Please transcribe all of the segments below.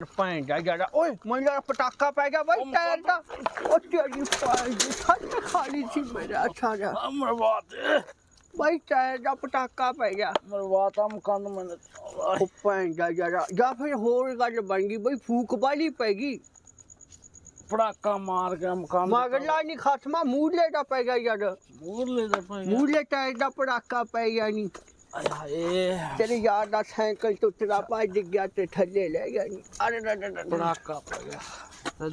ਭੈਣ ਜਾ ਯਾਰਾ ਓਏ ਮੈਨੂੰ ਯਾਰ ਪਟਾਕਾ ਪੈ ਗਿਆ ਬਾਈ ਟਾਇਰ ਦਾ ਉਹ ਤੇਰੀ ਪਾਈ ਦੀ ਛੱਤ ਖਾਲੀ ਸੀ ਮੇਰਾ ਸਾਰਾ ਮਰਵਾਤ ਬਾਈ ਟਾਇਰ ਦਾ ਪਟਾਕਾ ਪੈ ਗਿਆ ਮਰਵਾਤ ਆ ਮਕਾਨ ਮੈਨੂੰ ਉਹ ਭੈਣ ਯਾਰਾ ਜਾਂ ਫਿਰ ਹੋਰ ਗੱਲ ਬਣ ਗਈ ਬਈ ਫੂਕ ਵਾਲੀ ਪੈ ਗਈ ਪੜਾਕਾ ਮਾਰ ਕੇ ਮਕਾਨ ਮਗਲਾ ਨਹੀਂ ਖਤਮਾ ਮੂਲੇ ਦਾ ਪੈ ਗਿਆ ਯਾਰ ਮੂਰਲੇ ਦਾ ਭਾਈ ਮੂਲੇ ਟਾਇਰ ਦਾ ਪਟਾਕਾ ਪੈ ਗਿਆ ਨਹੀਂ ਆਏ ਹਾਏ। ਤੇਰੇ ਯਾਰ ਦਾ ਸਾਈਕਲ ਟੁੱਟਦਾ ਪਾ ਡਿੱਗ ਗਿਆ ਤੇ ਥੱਲੇ ਲੈ ਗਿਆ ਅਰੇ ਰੇ ਰੇ ਰੇ। ਪੜਾਕਾ ਪੈ ਗਿਆ।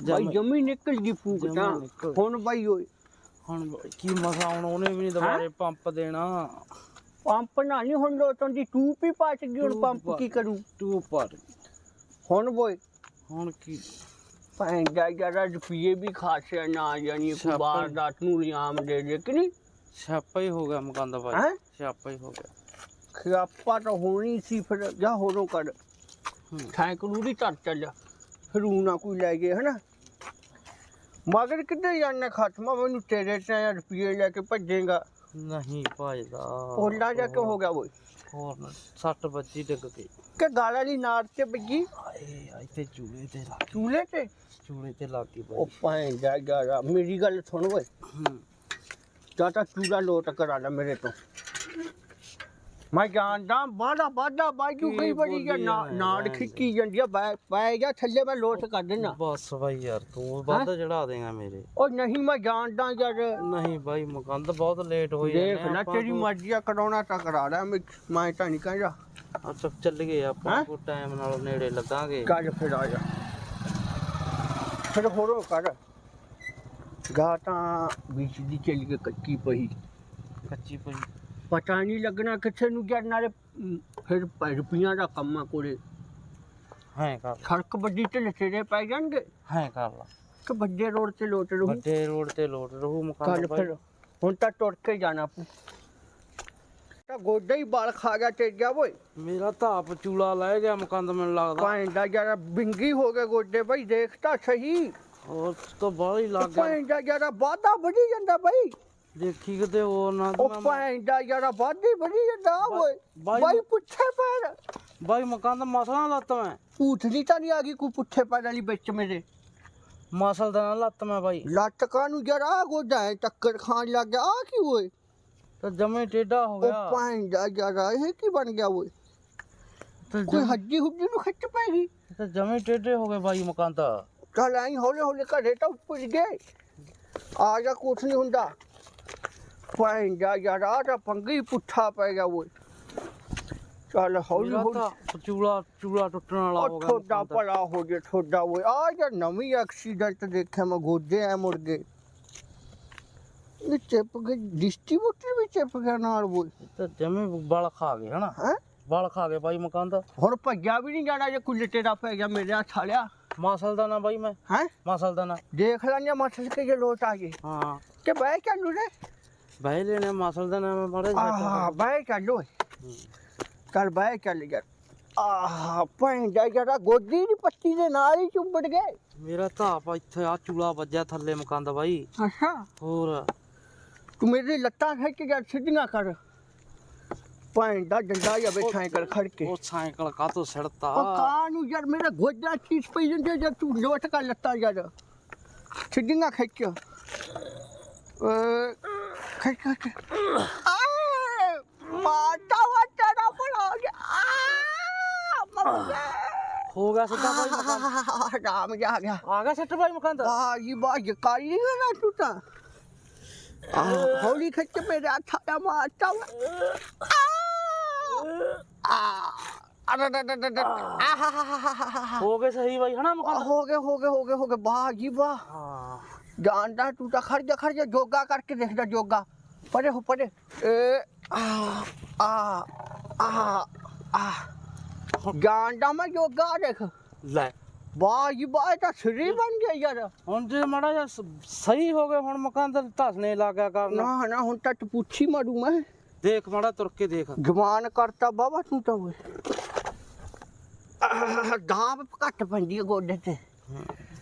ਬਾਈ ਜਮ ਨਿਕਲ ਗਈ ਫੂਕ ਤਾਂ। ਹੁਣ ਬਾਈ ਓਏ। ਹੁਣ ਕੀ ਮਸਾ ਹੁਣ ਉਹਨੇ ਵੀ ਨਹੀਂ ਦੁਬਾਰੇ ਪੰਪ ਦੇਣਾ। ਪੰਪ ਨਾ ਨਹੀਂ ਹੁਣ ਲੋਟੋਂ ਦੀ ਟੂਪ ਹੀ ਪਾਟ ਗਈ ਹੁਣ ਪੰਪ ਕੀ ਕਰੂ? ਟੂ ਪਰ ਹੁਣ ਬੋਏ। ਹੁਣ ਕੀ? ਭੈਣ ਦਾ ਯਾਰਾ ਰੁਪਈਏ ਵੀ ਖਾਸੇ ਨਾ ਕੋਈ ਛਾਪਾ। ਬਾਹਰ ਦਾ ਨੂੰ ਲਿਆਮ ਦੇ ਦੇ ਕਿ ਨਹੀਂ? ਛਾਪਾ ਹੀ ਹੋ ਗਿਆ ਮਕਾਨ ਦਾ ਭਾਈ? ਛਾਪਾ ਹੀ ਹੋ ਗਿਆ। ਖਿਆਪਾ ਤਾਂ ਹੋਣੀ ਸੀ ਫਿਰ ਜਾ ਹੋਰੋਂ ਹੂੰ। ਸਾਈਕਲ ਉਹਦੀ ਚੱਲ ਚੱਲ ਫਿਰ ਊਂ ਨਾ ਕੋਈ ਲੈ ਗਏ ਹਨਾ? ਮਗਰ ਕਿੱਥੇ ਜਾਣਾ ਖਤਮਾ? ਮੈਨੂੰ ਤੇਰੇ ਤੇ ਰੁਪਈਏ ਲੈ ਕੇ ਭੱਜੇਗਾ। ਨਹੀਂ ਭਾਈਦਾ ਓਲਾ ਜਾ ਕਿਉਂ ਹੋ ਗਿਆ ਓਏ? ਹੋਰ ਨਾ, ਸੱਟ ਵੱਜੀ ਡਿੱਗ ਗਈ। ਕਿ ਗਾਲਾਂ ਵਾਲੀ ਨਾੜ ਤੇ ਵੱਜੀ? ਆਏ ਇੱਥੇ ਚੂਲੇ ਤੇ ਲੱਗ ਚੂਲੇ ਤੇ? ਚੂਲੇ ਤੇ ਲੱਗ ਗਈ ਉਹ ਦਾ ਯਾਰਾ ਮੇਰੀ ਗੱਲ ਸੁਣ ਓਏ। ਹੂੰ। ਜਾਂ ਤਾਂ ਚੂੜਾ ਲੋਟ ਕਰਾ ਲੈ ਮੇਰੇ ਤੋਂ। ਮੈਂ ਜਾਣਦਾ ਬਾੜਾ ਬਾੜਾ ਬਾਜੂ ਕੀ ਗਈ ਬੜੀ ਬੋਲੀ ਜਾਂ ਨਾ- ਨਾੜ? ਖਿੱਚੀ ਜਾਂਦੀ ਆ ਬੈ ਪੈ ਗਿਆ ਥੱਲੇ ਮੈਂ ਲੋਟ ਕਰ ਦੇਣਾ ਬਸ ਭਾਈ ਯਾਰ ਤੂੰ ਵੱਧ ਚੜਾ ਦੇਗਾ ਮੇਰੇ। ਉਹ ਨਹੀਂ ਮੈਂ ਜਾਣਦਾ ਯਾਰ। ਨਹੀਂ ਭਾਈ ਮਕੰਦ ਬਹੁਤ ਲੇਟ ਹੋਈ ਦੇਖ ਲੈ ਤੇਰੀ ਮਰਜ਼ੀ ਆ ਕਰਾਉਣਾ ਤਾਂ ਕਰਾ ਲੈ ਮੈਂ ਮੈਂ ਤਾਂ ਨਹੀਂ ਕਹਿੰਦਾ। ਅੱਛਾ ਚੱਲ ਗਏ ਆਪਾਂ? ਕੋ ਟਾਈਮ ਨਾਲ ਨੇੜੇ ਲੱਗਾਂਗੇ। ਚੱਲ ਫਿਰ ਆ ਜਾ। ਫਿਰ ਹੋਰੋ ਕਰ। ਗਾ ਤਾਂ ਵਿੱਚ ਦੀ ਚੱਲ ਕੇ ਕੱਚੀ ਪਈ। ਕੱਚੀ ਪਈ। ਪਤਾ ਨਹੀਂ ਲੱਗਣਾ ਕਿੱਥੇ ਨੂੰ ਗਿਆ ਨਾਲੇ ਅਮ, ਫਿਰ ਰੁਪਈਆਂ ਦਾ ਕੰਮ ਆ ਕੋਲੇ। ਹਾਂ ਕਰ। ਸੜਕ ਵੱਡੀ ਤੇ ਲਸੇਰੇ ਪੈ ਜਾਣਗੇ। ਹਾਂ ਕਰ ਲਾ। ਕਿ ਵੱਡੇ ਰੋਡ ਤੇ ਲੋਟ ਰਹੂ। ਵੱਡੇ ਰੋਡ ਤੇ ਲੋਟ ਰਹੂ ਕੱਲ ਮਕਾਨ ਭਾਈ। ਫਿਰ ਹੁਣ ਤਾਂ ਟੁਰ ਕੇ ਜਾਣਾ ਪੂ ਤਾਂ ਗੋਡਾ ਹੀ ਬਾਲ ਖਾ ਗਿਆ ਤੇ ਗਿਆ ਓਏ। ਮੇਰਾ ਤਾਂ ਆਪ ਚੂਲਾ ਲੈ ਗਿਆ ਮਕੰਦ ਮੈਨੂੰ ਲੱਗਦਾ। ਭਾਂ ਦਾ ਜਰਾ ਬਿੰਗੀ ਹੋ ਗਏ ਗੋਡੇ ਬਈ ਦੇਖ ਤਾਂ ਸਹੀ। ਹੋਰ ਤੋਂ ਬਾਹਰ ਹੀ ਲੱਗ ਗਿਆ। ਭਾਂ ਦਾ ਜਰਾ ਵਾਧਾ ਵਧੀ ਜਾਂਦਾ ਬਈ। ਦੇਖੀ ਕਿਤੇ ਹੋਰ ਨਾ ਤੇ ਉਹ ਮੈਂ- ਭਾਂ ਦਾ ਜਰਾ ਵਾਧੀ ਵਧੀ ਜਾਂਦਾ ਓਏ ਬਾਈ- ਪੁੱਛੇ ਪੈਰ। ਬਾਈ ਮਕੰਦ ਮਸਲਾ ਲੱਤ ਮੈਂ। ਪੂਥਲੀ ਤਾਂ ਨਹੀਂ ਆ ਗਈ ਕੋਈ ਪੁੱਠੇ ਪੈਰ ਵਾਲੀ ਵਿੱਚ ਮੇਰੇ। ਮਸਲ ਦਾ ਨਾ ਲੱਤ ਮੈਂ ਬਾਈ। ਲੱਤ ਕਾ ਨੂੰ ਜਰਾ ਗੋਡਾ ਟੱਕਰ ਖਾਣ ਲੱਗ ਗਿਆ ਆ ਕੀ ਓਏ? ਤੇ ਜਮੇ ਟੇਢਾ ਹੋ ਉਹ ਗਿਆ। ਭਾਂ ਦਾ ਜਰਾ ਇਹ ਕੀ ਬਣ ਗਿਆ ਓਏ? ਤੇ ਕੋਈ ਹੱਡੀ ਹੁੱਡੀ ਨੂੰ ਖਿੱਚ ਪੈ ਗਈ। ਤੇ ਜਮੇ ਟੇਢੇ ਹੋ ਗਏ ਬਾਈ ਮਕੰਦ ਚੱਲ ਆਈ ਹੌਲੇ ਹੌਲੇ ਘਰੇ ਤਾਂ ਉੱਪਰ ਗਏ। ਆ ਜਾ ਕੁਛ ਨਹੀਂ ਹੁੰਦਾ। ਭਾਈ ਜਾ ਤਾਂ ਪੰਗੀ ਪੁੱਠਾ ਪੈ ਗਿਆ ਓਏ। ਚੱਲ ਹੌਲੀ ਹੌਲੀ ਚੂਲਾ ਚੂਲਾ ਟੁੱਟਣ ਵਾਲਾ ਹੋ ਉਹ ਗਿਆ ਥੋੜਾ। ਭਲਾ ਹੋ ਜੇ ਥੋੜਾ ਓਏ। ਆ ਜਾ ਨਵੀਂ ਐਕਸੀਡੈਂਟ ਦੇਖਿਆ ਮੈਂ ਗੋਡੇ ਐ ਮੁੜ ਗਏ। ਇਹ ਚਿਪ ਗਏ ਡਿਸਟ੍ਰੀਬਿਊਟਰ ਵੀ ਚਿਪ ਗਿਆ ਨਾਲ ਓਏ। ਤੇ ਜਮੇ ਬਲ ਖਾ ਗਏ ਹਨਾ? ਹੈ? ਬਲ ਖਾ ਗਏ ਬਾਈ ਮਕਾਨ ਦਾ ਹੁਣ ਭੱਜਿਆ ਵੀ ਨਹੀਂ ਜਾਣਾ ਜੇ ਕੁੱਲਟੇ ਦਾ ਪੈ ਗਿਆ ਮੇਰੇ ਹੱਥ ਵਾਲਿਆ। ਮਸਲ ਦਾ ਨਾ ਬਾਈ ਮੈਂ। ਹੈ? ਮਸਲ ਦਾ ਨਾ। ਦੇਖ ਲੈਣੇ ਮੱਛਰ ਕੇ ਜੇ ਲੋਟ ਆ ਗਏ ਹਾਂ। ਕਿ ਬਹਿ ਚੱਲੂ ਰੇ ਬਾਈ ਲੈਣੇ ਮਸਲ ਦਾ ਨਾ ਮੈਂ ਮਾੜੇ ਆਹ ਬਹਿ ਚੱਲ ਓਏ। ਚੱਲ ਬਹਿ ਚੱਲ ਯਾਰ। ਆਹ ਭੈਣ ਜਾ ਜਰਾ ਗੋਦੀ ਦੀ ਪੱਟੀ ਦੇ ਨਾਲ ਹੀ ਚੁੰਬੜ ਗਏ ਮੇਰਾ ਤਾਂ ਆਪ ਇੱਥੇ ਆ ਚੂਲਾ ਵੱਜਿਆ ਥੱਲੇ ਮਕਾਨ ਦਾ ਬਾਈ। ਅੱਛਾ। ਹੋਰ। ਤੂੰ ਮੇਰੀ ਲੱਤਾਂ ਖਿੱਚ ਕੇ ਸਿੱਧੀਆਂ ਕਰ। ਭੈਣ ਦਾ ਡੰਡਾ ਜਾਂ ਬੈਠਾ ਕਰ ਖੜ ਕੇ। ਉਹ ਸਾਈਕਲ ਕਾਤੋਂ ਸੜਤਾ? ਉਹ ਕਾਂ ਨੂੰ ਯਾਰ ਮੇਰਾ ਗੋਡਾ ਚੀਜ਼ ਪਈ ਜਾਂਦੇ ਜਦ ਤੂੰ ਲੋਟ ਕਰ ਲੱਤਾਂ ਯਾਰ। ਸਿੱਧੀਆਂ ਖਿੱਚ। ਅਹ, ਖਿੱਚ ਖਿੱਚ ਆਏ ਮਾਤਾ ਵਾਟਾ ਨਾ ਬਣਾ ਗਿਆ ਆ ਮਰ ਗਿਆ ਹੋ ਗਿਆ ਸਿੱਧਾ ਬਾਈ ਮਕਾਨ ਰਾਮ ਜਾ ਗਿਆ ਆ ਗਿਆ ਸੱਟ ਬਾਈ ਮਕਾਨ ਦਾ ਆ ਇਹ ਬਾਜ ਕਾਲੀ ਹੈ ਨਾ ਤੂੰ ਤਾਂ ਆ ਹੌਲੀ ਖਿੱਚ ਮੇਰੇ ਹੱਥ ਆ ਮਾਤਾ ਆ ਆ ਡਾ ਡਾ ਡਾ ਡਾ ਆ ਹਾ ਹਾ ਹਾ ਹਾ ਹਾ ਹੋ ਗਏ ਸਹੀ ਹੋ ਪਰੇ ਏ ਆ ਆ ਆ ਆ ਜਾਣਦਾ ਮੈਂ ਜੋਗਾ ਦੇਖ। ਲੈ। ਵਾਹ ਜੀ ਵਾਹ ਇਹ ਤਾਂ ਸਰੀ ਬਣ ਗਿਆ ਯਾਰ। ਹੁਣ ਜੇ ਮਾੜਾ ਜਿਹਾ ਸ- ਸਹੀ ਹੋ ਗਏ ਹੁਣ ਮਕਾਨ ਦਾ ਧਸਨੇ ਲੱਗ ਗਿਆ ਕਰਨ। ਨਾ ਨਾ ਹੁਣ ਤਾਂ ਪੁੱਛੀ ਮਾਰੂ ਮੈਂ। ਦੇਖ ਮਾੜਾ ਤੁਰ ਕੇ ਦੇਖ। ਜਵਾਨ ਕਰਤਾ ਬਾਬਾ ਤੂੰ ਤਾਂ ਓਏ। ਆਹ, ਦਾਬ ਘੱਟ ਪੈਂਦੀ ਹੈ ਗੋਡੇ ਤੇ।